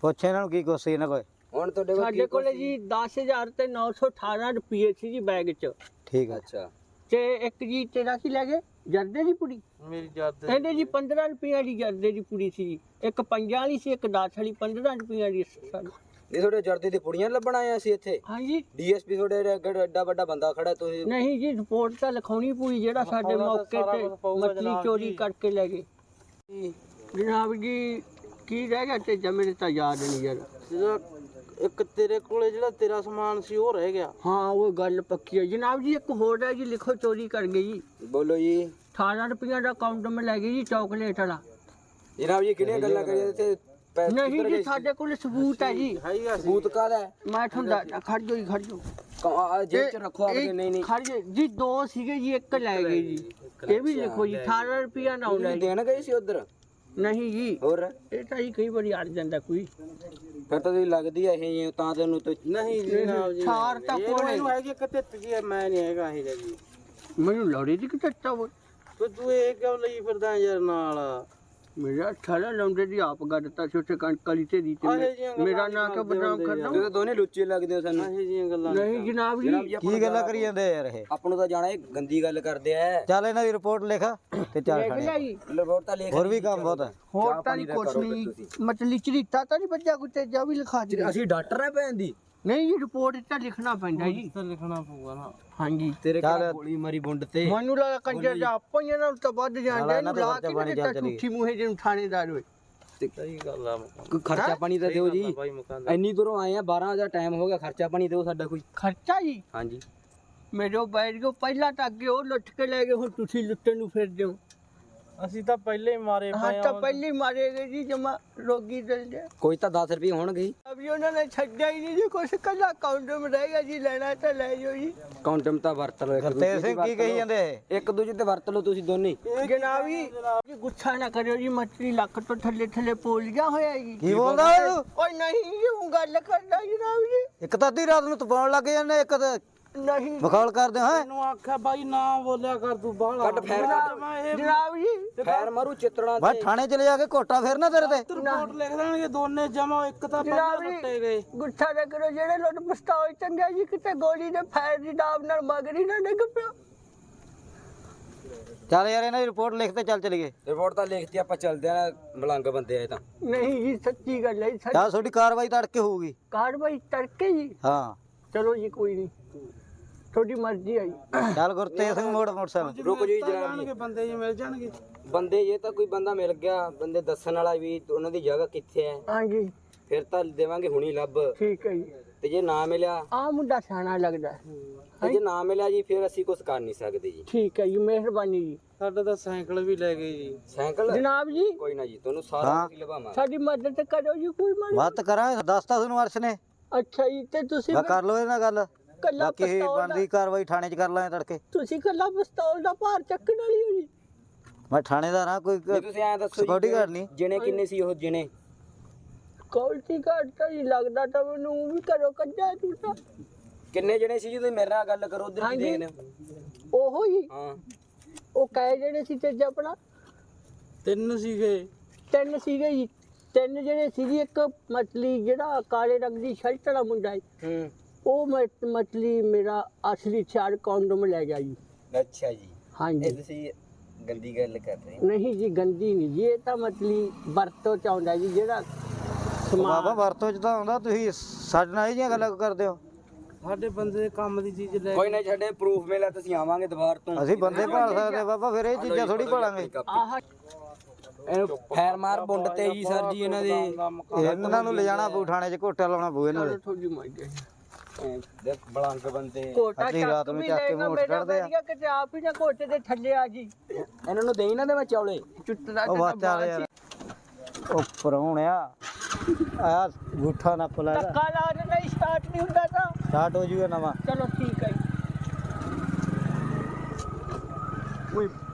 ਪੁੱਛ ਇਹਨਾਂ ਨੂੰ ਕੀ ਕੁਛ ਸੀ ਇਹਨਾਂ ਕੋਲ। ਹੁਣ ਤੁਹਾਡੇ ਕੋਲ ਸਾਡੇ ਕੋਲੇ ਜੀ 10000 ਤੇ 918 ਰੁਪਏ ਸੀ ਜੀ ਬੈਗ 'ਚ। ਠੀਕ ਅੱਛਾ। ਤੇ ਇੱਕ ਜੀ ਤੇਰਾ ਕੀ ਲੈ ਗਏ? ਜਰਦੇ ਦੀ ਪੁੜੀ ਮੇਰੀ ਜੱਦ ਇਹਦੇ ਜੀ 15 ਰੁਪਏ ਦੀ ਜਰਦੇ ਦੀ ਪੁੜੀ ਸੀ ਜੀ। ਇੱਕ ਪੰਜਾਂ ਵਾਲੀ ਸੀ ਇੱਕ 10 ਵਾਲੀ 15 ਰੁਪਏ ਦੀ ਸੀ ਸਾਡੀ। ਇਹ ਤੁਹਾਡੇ ਜਰਦੇ ਦੀ ਪੁੜੀਆਂ ਲੱਭਣ ਆਏ ਅਸੀਂ ਇੱਥੇ? ਹਾਂਜੀ। ਡੀਐਸਪੀ ਤੁਹਾਡੇ ਅੱਗੇ ਐਡਾ ਵੱਡਾ ਬੰਦਾ ਖੜਾ ਤੁਸੀਂ ਨਹੀਂ ਜੀ ਰਿਪੋਰਟ ਤਾਂ ਲਿਖਾਉਣੀ ਪੂਰੀ ਜਿਹੜਾ ਸਾਡੇ ਮੌਕੇ ਤੇ ਜਨਾਬ ਚੋਰੀ ਜੀ। ਕਰਕੇ ਲੈ ਗਏ। ਜਨਾਬ ਜੀ ਕੀ ਰਹਿ ਗਿਆ ਤੇ ਜਮੇ ਤਾਂ ਯਾਦ ਨਹੀਂ ਯਾਰ। ਇੱਕ ਤੇਰੇ ਕੋਲੇ ਜਿਹੜਾ ਤੇਰਾ ਸਮਾਨ ਸੀ ਉਹ ਰਹਿ ਗਿਆ। ਹਾਂ ਉਹ ਗੱਲ ਪੱਕੀ ਹੈ ਜਨਾਬ ਜੀ ਇੱਕ ਹੋਰ ਹੈ ਜੀ ਲਿਖੋ ਚੋਰੀ ਕਰ ਗਈ ਜੀ। ਬੋਲੋ ਜੀ। 18 ਰੁਪਏ ਦਾ ਕਾਊਂਟ ਮੈਂ ਲੈ ਗਈ ਜੀ ਚਾਕਲੇਟ ਵਾਲਾ। ਜਨਾਬ ਜੀ ਕਿਹੜੀਆਂ ਗੱਲਾਂ ਕਰੀਏ ਤੇ ਨਹੀਂ ਜੀ ਸਾਡੇ ਕੋਲ ਸਬੂਤ ਹੈ ਜੀ। ਹੈਗਾ ਸੀ ਸਬੂਤ ਕਾਹਦਾ ਹੈ? ਮੈਂ ਤੁਹਾਨੂੰ ਦੱਸਦਾ ਖੜ ਜਾਓ ਜੀ ਖੜ ਜਾਓ। ਕ- ਆ ਜੇਬ ਚ ਰੱਖੋ ਆਪਦੇ ਇਹ- ਨਹੀਂ ਨਹੀਂ। ਖੜ ਜਾਓ। ਜੀ ਦੋ ਸੀਗੇ ਜੀ ਇੱਕ ਲੈ ਗਏ ਜੀ। ਇਹ ਵੀ ਲਿਖੋ ਜੀ 18 ਰੁਪਿਆ ਨਾ ਆਉਂਦਾ ਤੁਸੀਂ ਜੀ ਦੇਣ ਗਏ ਸੀ ਉਧਰ? ਨਹੀਂ ਜੀ। ਹੋਰ? ਇਹ ਤਾਂ ਜੀ ਕਈ ਵਾਰੀ ਅੜ ਜਾਂਦਾ ਕੋਈ। ਫਿਰ ਤਾਂ ਤੁਸੀਂ ਲੱਗਦੀ ਐ ਇਹ ਤਾਂ ਤੈਨੂੰ ਤੇ ਨਹੀਂ ਜਨਾਬ ਜੀ ਛਾਰ ਤਾਂ ਕੋਲੇ ਮੈਨੂੰ ਹੈਗੀ ਕਿਤੇ ਜੀ ਮੈਂ ਨਹੀਂ ਹੈਗਾ ਇਹ ਜੀ। ਮੈਨੂੰ ਲੋੜੀ ਦੀ ਕਿਤੇ ਤਾ ਤੂੰ ਤੂੰ ਇਹ ਕਿਉਂ ਲਈ ਫਿਰਦਾ ਯਾਰ ਨਾਲ? ਮੇਰਾ ਠਾਲਾ ਲੰਡੇ ਦੀ ਆਪ ਗੱਡਤਾ ਛੋਟੇ ਕਲੀ ਤੇ ਦੀ ਤੇ ਮੈਂ- ਗੱਲਾਂ ਮੇਰਾ ਨਾਂ ਕਿਉਂ ਕਰਦੇ ਬਦਨਾਮ ਕਰਦਾ ਤਾਂ ਦੋਨੇ ਲੁੱਚੇ ਲੱਗਦੇ ਹੋ ਸਾਨੂੰ। ਇਹ ਜੀਆਂ ਗੱਲਾਂ ਨਹੀਂ ਜਨਾਬ ਜੀ। ਕੀ ਗੱਲਾਂ ਕਰੀ ਜਾਂਦੇ ਆ ਯਾਰ ਇਹ? ਆਪਾਂ ਨੂੰ ਤਾਂ ਜਾਣਾ ਇਹ ਗੰਦੀ ਗੱਲ ਕਰਦੇ ਐ ਚੱਲ ਇਹਨਾਂ ਦੀ ਰਿਪੋਰਟ ਲਿਖ ਤੇ ਚੱਲ ਲਿਆ ਜੀ ਰਿਪੋਰਟ ਤਾਂ ਲਿਖ ਹੋਰ ਵੀ ਕੰਮ ਬਹੁਤ ਹੈ ਹੋਰ ਤਾਂ ਨਹੀਂ ਕੁਛ ਨਹੀਂ। ਮਤਲਬ ਚਰੀਤਾ ਤਾਂ ਨਹੀਂ ਬੱਜਾ ਕੁੱਤੇ ਜਾ ਵੀ ਲਿਖਾ ਦੇ ਅਸੀਂ ਡਾਕਟਰ ਐ ਭੈਣ ਦੀ। ਨਹੀਂ ਜੀ ਰਿਪੋਰਟ ਤਾਂ ਲਿਖਣਾ ਪੈਂਦਾ ਜੀ। ਤਾਂ ਲਿਖਣਾ ਪਊਗਾ ਨਾ। ਹਾਂਜੀ। ਤੇਰੇ। ਕੋਲ ਗੋਲੀ ਮਾਰੀ ਬੁੰਡ ਤੇ? ਮਨੂੰ ਲਾ ਕੰਜਰ ਜਾ ਆਪਾਂ ਹੀ ਇਹਨਾਂ ਨੂੰ ਤਾਂ ਵੱਧ ਜਾਂਦਾ ਇਹਨਾਂ ਦੇ ਲਾ ਕੇ ਪਾਣੀ ਦਿੱਤਾ ਝੂਠੀ ਮੂਹੇ ਜਿਹਨੂੰ ਥਾਣੇਦਾਰ ਹੋਏ ਸਹੀ ਗੱਲ ਆ ਕੋਈ ਖਰਚਾ ਪਾਣੀ ਤਾਂ ਦਿਓ ਜੀ। ਇੰਨੀ ਦੂਰੋਂ ਆਏ ਆ 12 ਦਾ ਟਾਈਮ ਹੋ ਗਿਆ ਖਰਚਾ ਪਾਣੀ ਦਿਓ ਸਾਡਾ ਕੋਈ। ਖਰਚਾ ਜੀ? ਹਾਂਜੀ। ਮੇਰੇ ਬੈਠ ਗਏ ਪਹਿਲਾਂ ਤਾਂ ਅੱਗੇ ਉਹ ਲੁੱਟ ਕੇ ਲੈ ਗਏ ਹੁਣ ਤੁਸੀਂ ਲੁੱਟਣ ਨੂੰ ਫਿਰਦੇ ਹੋ। ਅਸੀਂ ਤਾਂ ਪਹਿਲੇ ਹੀ ਮਾਰੇ ਹਾਂ ਪਏ ਤਾਂ ਆ ਪਹਿਲੇ ਹੀ ਮਾਰੇ ਗਏ ਜੀ ਜਮਾ ਰੋਗੀ ਦਿਲ ਦੇ ਕੋਈ ਤਾਂ 10 ਰੁਪਏ ਹੋਣਗੇ ਹੀ ਅਭੀ ਉਹਨਾਂ ਨੇ ਛੱਡਿਆ ਹੀ ਨਹੀਂ ਜੀ ਕੁਛ ਕੱਲਾ ਕਾਊਂਟਰ में ਰਹੇਗਾ ਜੀ ਲੈਣਾ ਤਾਂ ਲੈ ਜਾਓ ਜੀ। ਕਾਉਂਟਮ ਤਾਂ ਵਰਤ ਲਓ ਇੱਕ ਗੁਰਤੇਜ ਸਿੰਘ ਕੀ ਕਹੀ ਜਾਂਦੇ? ਇੱਕ ਦੂਜੇ ਤੇ ਵਰਤ ਲਓ ਤੁਸੀਂ ਦੋਨੇ। ਜਨਾਬੀ ਜੀ ਗੁੱਸਾ ਨਾ ਕਰਿਓ ਜੀ ਮੱਛਲੀ ਲੱਖ ਤੋਂ ਥੱਲੇ ਥੱਲੇ ਪੋਲ ਗਿਆ ਹੋਇਆ ਜੀ। ਕੀ ਬੋਲਦਾ ਓਏ ਨਹੀਂ ਜੀ ਉਹ ਗੱਲ ਕਰਦਾ ਜਨਾਬ ਜੀ। ਇੱਕ ਤਾਂ ਅੱਧੀ ਰਾਤ ਨੂੰ ਤਪਾਉਣ ਲੱਗ ਜਾਂਦੇ ਇੱਕ ਤਾਂ ਨਹੀਂ। ਬਖੌਲ ਕਰਦੇ ਹਾਂ ਤੈਨੂੰ ਆਖਿਆ ਬਾਈ ਨਾ ਬੋਲਿਆ ਕਰ ਤੂੰ ਬਾਹਲਾ। ਕੱਟ ਫੇਰ ਮੈਂ ਇਹ ਜਨਾਬ ਜੀ। ਫੈਰ ਮਾਰੂ ਚਿੱਤਣਾ ਬਸ ਥਾਣੇ ਚਲੇ ਜਾ ਕੇ ਕੋਟਾ ਫੇਰਨਾ ਤੇਰੇ ਤੇ। ਰਿਪੋਰਟ ਲਿਖ ਦੇਣਗੇ ਦੋਨੇ ਜਮਾ ਇੱਕ ਤਾਂ ਪਹਿਲਾਂ ਜਨਾਬ ਲੁੱਟੇ ਗਏ ਜੀ ਗੁੱਸਾ ਨਾ ਕਰੋ ਜਿਹੜੇ ਲੋਟ ਪਸਤੌਲ ਚੰਗਾ ਜੀ ਕਿਤੇ ਗੋਲੀ ਦੇ ਫੈਰ ਦੀ ਡਾਬ ਨਾਲ ਮਗਰੀ ਨਾ ਡਿੱਗ ਪਿਆ ਚੱਲ ਯਾਰ ਇਹਨਾਂ ਦੀ ਰਿਪੋਰਟ ਲਿਖ ਤੇ ਚੱਲ ਚਲੀਏ। ਰਿਪੋਰਟ ਤਾਂ ਲਿਖਤੀ ਆਪਾਂ ਚੱਲਦੇ ਆ ਮਲੰਗ ਬੰਦੇ ਆ ਇਹ ਤਾਂ। ਨਹੀਂ ਜੀ ਸੱਚੀ ਗੱਲ ਹੈ ਜੀ, ਸਾਡੀ ਚੱਲ ਤੁਹਾਡੀ ਕਾਰਵਾਈ ਤੜਕੇ ਹੋਊਗੀ। ਕਾਰਵਾਈ ਤੜਕੇ ਜੀ? ਹਾਂ। ਚਲੋ ਜੀ ਕੋਈ ਨਹੀਂ। ਤੁਹਾਡੀ ਮਰਜ਼ੀ ਆਈ। ਚੱਲ ਗੁਰਤੇਜ ਸਿੰਘ ਮੋੜ ਮੋਟਰਸਾਈਕਲ। ਰੁਕ ਜੀ ਜਨਾਬ ਜੀ ਬੰਦੇ ਜੀ ਮਿਲ ਜਾਣਗੇ। ਬੰਦੇ ਜੇ ਤਾਂ ਕੋਈ ਬੰਦਾ ਮਿਲ ਗਿਆ ਬੰਦੇ ਦੱਸਣ ਵਾਲਾ ਵੀ ਉਹਨਾਂ ਦੀ ਜਗ੍ਹਾ ਕਿੱਥੇ ਹੈ। ਹਾਂਜੀ। ਫਿਰ ਤਾਂ ਦੇਵਾਂਗੇ ਹੁਣੀ ਲੱਭ। ਠੀਕ ਹੈ ਜੀ। ਤੇ ਜੇ ਨਾ ਮਿਲਿਆ? ਆ ਮੁੰਡਾ ਸਿਆਣਾ ਲੱਗਦਾ। ਹੈ। ਤੇ ਜੇ ਨਾ ਮਿਲਿਆ ਜੀ ਫਿਰ ਅਸੀਂ ਕੁਝ ਕਰ ਨਹੀਂ ਸਕਦੇ ਜੀ। ਠੀਕ ਹੈ ਜੀ ਮਿਹਰਬਾਨੀ ਜੀ। ਸਾਡਾ ਤਾਂ ਸਾਈਕਲ ਵੀ ਲੈ ਗਏ ਜੀ। ਸਾਈਕਲ? ਜਨਾਬ ਜੀ। ਕੋਈ ਨਾ ਜੀ ਤੁਹਾਨੂੰ ਸਾਰਾ ਹਾਂ। ਕੁਝ ਲਵਾਵਾਂਗੇ। ਸਾਡੀ ਮਦਦ ਕਰੋ ਜੀ ਕੋਈ ਮਾੜੀ ਬਾਤ ਕਰਾਂ ਦੱਸਤਾ ਤੁਹਾਨੂੰ ਅਰਸ਼ ਨੇ। ਅੱਛਾ ਜੀ ਤੇ ਤੁਸੀਂ ਮੈਂ ਕਰ ਲਓ ਇਹਨਾਂ ਗੱਲ। ਕੱਲਾ ਬਾਕੀ ਪਿਸਤੌਲ ਦਾ ਬਣਦੀ ਕਾਰਵਾਈ ਥਾਣੇ 'ਚ ਕਰ ਲਾਂਗੇ ਤੜਕੇ। ਤੁਸੀਂ ਕੱਲਾ ਪਿਸਤੌਲ ਦਾ ਭਾਰ ਚੱਕਣ ਵਾਲੀ ਹੋ ਜੀ। ਮੈਂ ਥਾਣੇਦਾਰ ਹਾਂ ਕੋਈ ਜੇ ਤੁਸੀਂ ਐਂ ਦੱਸੋ Security guard ਨਹੀਂ। ਜਿਨੇ ਕਿੰਨੇ ਸੀ ਉਹ ਜਿਨੇ ਕੌਲਟੀ ਘਾਟ ਤਾਂ ਜੀ ਲੱਗਦਾ ਤਾਂ ਮੈਨੂੰ ਊਂ ਵੀ ਕਰੋ ਕੱਢਿਆ ਤੂੰ ਤਾਂ। ਕਿੰਨੇ ਜਣੇ ਸੀ ਜੀ ਤੁਸੀਂ ਮੇਰੇ ਨਾਲ ਗੱਲ ਕਰੋ ਉਧਰ ਕੀ ਹਾਂਜੀ। ਦੇਖਦੇ ਹੋ? ਉਹੋ ਹੀ। ਹਾਂ। ਉਹ ਕਹੇ ਜਿਹੜੇ ਸੀ ਤੇ ਆਪਣਾ। ਤਿੰਨ ਸੀਗੇ। ਤਿੰਨ ਸੀਗੇ ਜੀ। ਤਿੰਨ ਜਿਹੜੇ ਸੀ ਜੀ ਇੱਕ ਮਛਲੀ ਜਿਹੜਾ ਕਾਲੇ ਰੰਗ ਦੀ ਸ਼ਰਟ ਵਾਲਾ ਮੁੰਡਾ ਹੈ ਹੂੰ। ਉਹ ਮ- ਮਛਲੀ ਮੇਰਾ ਅਸਲੀ ਚਾਰ ਕੌਂਡਮ ਲੈ ਗਿਆ ਜੀ। ਅੱਛਾ ਜੀ। ਹਾਂਜੀ। ਇਹ ਤੁਸੀਂ ਗੰਦੀ ਗੱਲ ਕਰ ਰਹੇ ਨਹੀਂ ਜੀ ਗੰਦੀ ਨਹੀਂ ਜੀ ਇਹ ਤਾਂ ਮਛਲੀ ਵਰਤੋਂ ਚ ਆਉਂਦਾ ਜੀ ਜਿਹੜਾ ਬਾਬਾ ਸਮਾਨ ਵਰਤੋਂ 'ਚ ਤਾਂ ਆਉਂਦਾ ਤੁਸੀਂ ਸਾਡੇ ਨਾਲ ਇਹ ਜਿਹੀਆਂ ਗੱਲਾਂ ਕਿਉਂ ਕਰਦੇ ਹੋ? ਸਾਡੇ ਬੰਦੇ ਦੇ ਕੰਮ ਦੀ ਚੀਜ਼ ਲੈ ਕੋਈ ਨਾ ਛੱਡੇ ਪ੍ਰੂਫ ਮਿਲਿਆ ਤੁਸੀਂ ਆਵਾਂਗੇ ਦੁਬਾਰ ਤੋਂ। ਅਸੀਂ ਬੰਦੇ ਭਾਲ ਸਕਦੇ ਬਾਬਾ ਫਿਰ ਇਹ ਚੀਜ਼ਾਂ ਥੋੜੀ ਭਾਲਾਂਗੇ। ਆਹ ਇਹਨੂੰ ਫੈਰ ਮਾਰ ਬੁੰਡ ਤੇ ਜੀ ਸਰ ਜੀ ਇਹਨਾਂ ਦੇ ਇਹਨਾਂ ਨੂੰ ਲਿਜਾਣਾ ਪਊ ਥਾਣੇ 'ਚ ਘੋਟਾ ਲਾਉਣਾ ਪਊ ਇਹਨਾਂ ਦੇ। ਥੋੜੀ ਮਾਈ ਗਈ ਦੇਖ ਬਲੰਗ ਬੰਦੇ। ਕੋਟਾ ਅੱਧੀ ਰਾਤ ਨੂੰ ਚੱਕ ਕੇ ਮੂੰਹ ਉੱਠ ਕੱਢਦੇ ਆ। ਕਿ ਆਪ ਹੀ ਨਾ ਕੋਟੇ ਦੇ ਥੱਲੇ ਆ ਜੀ ਇਹਨਾਂ ਨੂੰ ਦੇਈ ਨਾ ਦੇ ਮੈਂ ਚੌਲੇ। ਚੁੱਟਦਾ ਉਹ ਬਸ ਚੱਲ ਯਾਰ ਉਹ ਪਰੌਣਿਆ ਆ। ਗੁੱਠਾ ਨਾ ਪਲਾਗਾ ਧੱਕਾ ਲਾ ਦੇ ਨਹੀਂ ਸਟਾਰਟ ਨਹੀਂ ਹੁੰਦਾ ਤਾਂ। ਸਟਾਰਟ ਹੋ ਜੂਗਾ ਨਵਾਂ। ਚਲੋ ਠੀਕ ਹੈ ਜੀ। ਓਏ